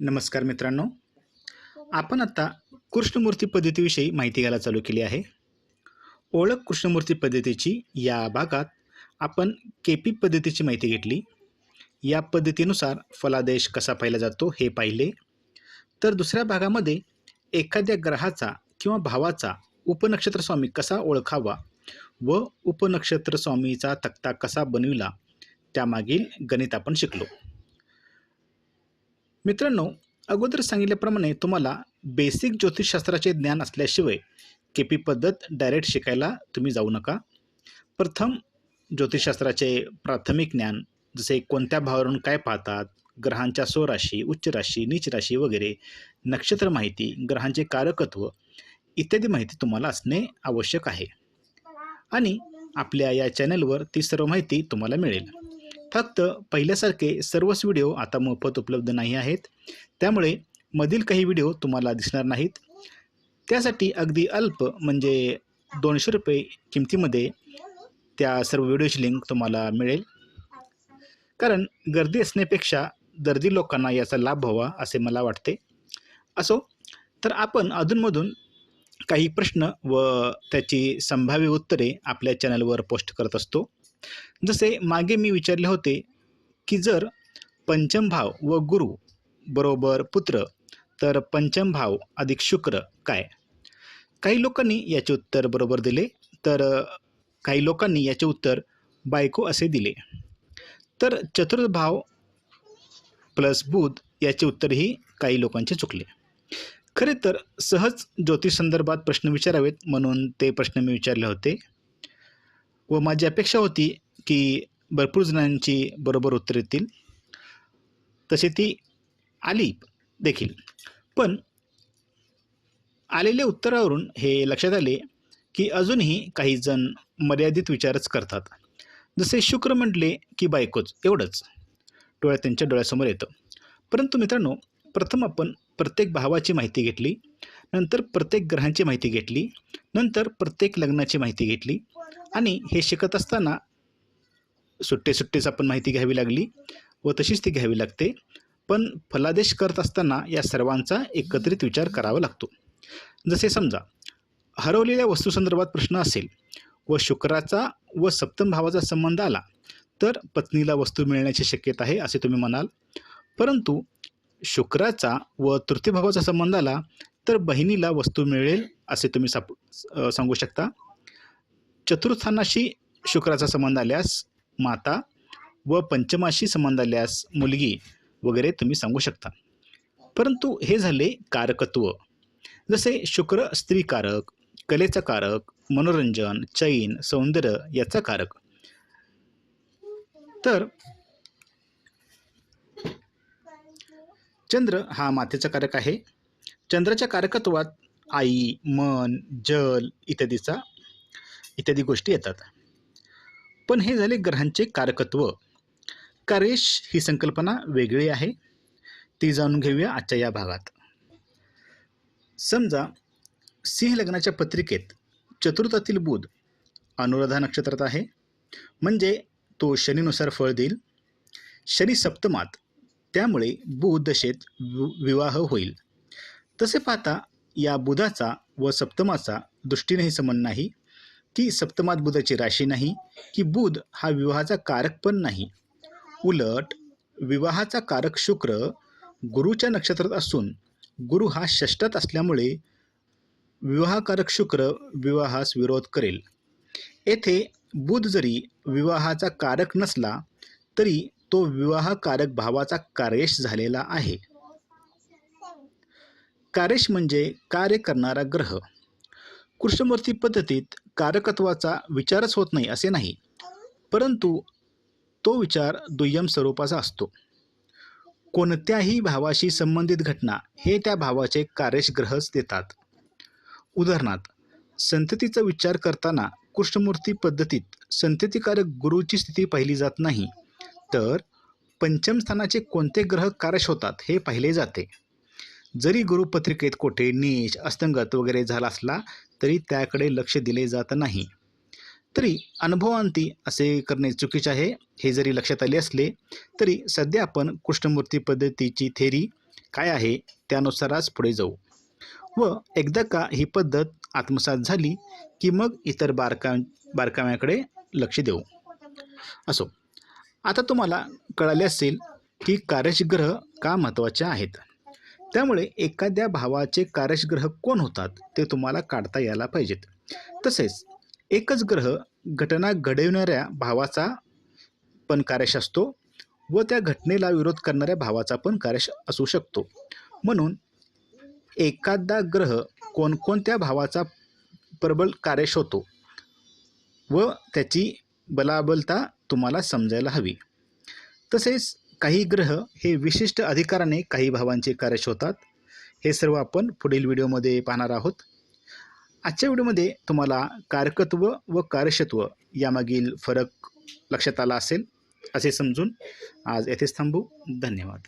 नमस्कार मित्रांनो. आपण आता कृष्णमूर्ती पद्धतीविषयी माहिती घ्यायला चालू केली आहे. ओळख कृष्णमूर्ती पद्धतीची या भागात आपण केपी पद्धतीची माहिती घेतली. या पद्धतीनुसार फलादेश कसा पाहिला जातो हे पाहिले. तर दुसऱ्या भागामध्ये एखाद्या ग्रहाचा किंवा भावाचा उपनक्षत्र स्वामी कसा ओळखावा व उपनक्षत्र स्वामीचा तक्ता कसा बनविला त्यामागील गणित आपण शिकलो. मित्रांनो अगोदर सांगितल्याप्रमाणे तुम्हाला बेसिक ज्योतिषशास्त्राचे ज्ञान असल्याशिवाय के पी पद्धत डायरेक्ट शिकायला तुम्ही जाऊ नका. प्रथम ज्योतिषशास्त्राचे प्राथमिक ज्ञान जसे कोणत्या भावावरून काय पाहतात ग्रहांच्या स्वराशी उच्च राशी नीच राशी वगैरे नक्षत्र माहिती ग्रहांचे कारकत्व इत्यादी माहिती तुम्हाला असणे आवश्यक आहे. आणि आपल्या या चॅनलवर ती सर्व माहिती तुम्हाला मिळेल. फक्त पहिल्यासारखे सर्वच व्हिडिओ आता मोफत उपलब्ध नाही आहेत. त्यामुळे मधील काही व्हिडिओ तुम्हाला दिसणार नाहीत. त्यासाठी अगदी अल्प म्हणजे दोनशे रुपये किमतीमध्ये त्या सर्व व्हिडिओची लिंक तुम्हाला मिळेल. कारण गर्दी असण्यापेक्षा दर्दी लोकांना याचा लाभ व्हावा असे मला वाटते. असो तर आपण अधूनमधून काही प्रश्न व त्याची संभाव्य उत्तरे आपल्या चॅनलवर पोस्ट करत असतो. जसे मागे मी विचारले होते की जर पंचम भाव व गुरु बरोबर पुत्र तर पंचम भाव अधिक शुक्र काय? काही लोकांनी याचे उत्तर बरोबर दिले तर काही लोकांनी याचे उत्तर बायको असे दिले. तर चतुर्थ भाव प्लस बुध याचे उत्तरही काही लोकांचे चुकले. खरे तर सहज ज्योतिष संदर्भात प्रश्न विचारावेत म्हणून ते प्रश्न मी विचारले होते. व माझी अपेक्षा होती की भरपूर जणांची बरोबर उत्तर येतील. तसे ती आली देखील. पण आलेल्या उत्तरावरून हे लक्षात आले की अजूनही काही जण मर्यादित विचारच करतात. जसे शुक्र म्हटले की बायकोच एवढंच. डोळ्या त्यांच्या डोळ्यासमोर येतं. परंतु मित्रांनो प्रथम आपण प्रत्येक भावाची माहिती घेतली नंतर प्रत्येक ग्रहांची माहिती घेतली नंतर प्रत्येक लग्नाची माहिती घेतली आणि हे शिकत असताना सुट्टे सुट्टेच आपण माहिती घ्यावी लागली व तशीच ती घ्यावी लागते. पण फलादेश करत असताना या सर्वांचा एकत्रित विचार करावा लागतो. जसे समजा हरवलेल्या वस्तूसंदर्भात प्रश्न असेल व शुक्राचा व सप्तम भावाचा संबंध आला तर पत्नीला वस्तू मिळण्याची शक्यता आहे असे तुम्ही म्हणाल. परंतु शुक्राचा व तृतीय भावाचा संबंध आला तर बहिणीला वस्तू मिळेल असे तुम्ही साप सांगू शकता? चतुर्थानाशी शुक्राचा संबंध आल्यास माता व पंचमाशी संबंध आल्यास मुलगी वगैरे तुम्ही सांगू शकता. परंतु हे झाले कारकत्व. जसे शुक्र स्त्रीकारक कलेचा कारक मनोरंजन चैन सौंदर्य याचा कारक. तर चंद्र हा मातेचा कारक आहे. चंद्राच्या कारकत्वात आई मन जल इत्यादीचा इत्यादी गोष्टी येतात. पण हे झाले ग्रहांचे कारकत्व. कार्यश ही संकल्पना वेगळी आहे. ती जाणून घेऊया आजच्या या भागात. समजा सिंह लग्नाच्या पत्रिकेत चतुर्थातील बुध अनुराधा नक्षत्रात आहे. म्हणजे तो शनीनुसार फळ देईल. शनी सप्तमात त्यामुळे बुध दशेत वि- विवाह होईल. तसे पाहता या बुधाचा व सप्तमाचा दृष्टीनेही संबंध नाही. की सप्तमात बुधाची राशी नाही की बुध हा विवाहाचा कारक पण नाही. उलट विवाहाचा कारक शुक्र गुरुच्या नक्षत्रात असून गुरु हा षष्ठात असल्यामुळे विवाहकारक शुक्र विवाहास विरोध करेल. येथे बुध जरी विवाहाचा कारक नसला तरी तो विवाहकारक भावाचा कार्यश झालेला आहे. कार्यश म्हणजे कार्य करणारा ग्रह. कृष्णमूर्ती पद्धतीत कारकत्वाचा विचारच होत नाही असे नाही. परंतु तो विचार दुय्यम स्वरूपाचा असतो. कोणत्याही भावाशी संबंधित घटना हे त्या भावाचे कार्यग्रहच देतात. उदाहरणार्थ संततीचा विचार करताना कृष्णमूर्ती पद्धतीत संततिकारक गुरुची स्थिती पाहिली जात नाही तर पंचम स्थानाचे कोणते ग्रह कारश होतात हे पाहिले जाते. जरी गुरुपत्रिकेत कोठे नीच अस्तंगत वगैरे झाला असला तरी त्याकडे लक्ष दिले जात नाही. तरी अनुभवांती असे करणे चुकीचे आहे हे जरी लक्षात आले असले तरी सध्या आपण कृष्णमूर्ती पद्धतीची थेरी काय आहे त्यानुसारच पुढे जाऊ. व एकदा का ही पद्धत आत्मसात झाली की मग इतर बारका बारकाव्याकडे लक्ष देऊ. असो. आता तुम्हाला कळाले असेल की कार्यशीग्रह का महत्त्वाचे आहेत? त्यामुळे एखाद्या भावाचे कार्यशग्रह कोण होतात ते तुम्हाला काढता यायला पाहिजेत. तसेच एकच ग्रह घटना घडविणाऱ्या भावाचा पण कार्यश असतो व त्या घटनेला विरोध करणाऱ्या भावाचा पण कार्यश असू शकतो. म्हणून एखादा ग्रह कोणकोणत्या भावाचा प्रबल कार्यश होतो व त्याची बलाबलता तुम्हाला समजायला हवी. तसेच काही ग्रह हे विशिष्ट अधिकाराने काही भावांचे कार्यश होतात हे सर्व आपण पुढील व्हिडिओमध्ये पाहणार आहोत. आजच्या व्हिडिओमध्ये तुम्हाला कारकत्व व कार्यशत्व यामागील फरक लक्षात आला असेल असे समजून आज येथेच थांबू. धन्यवाद.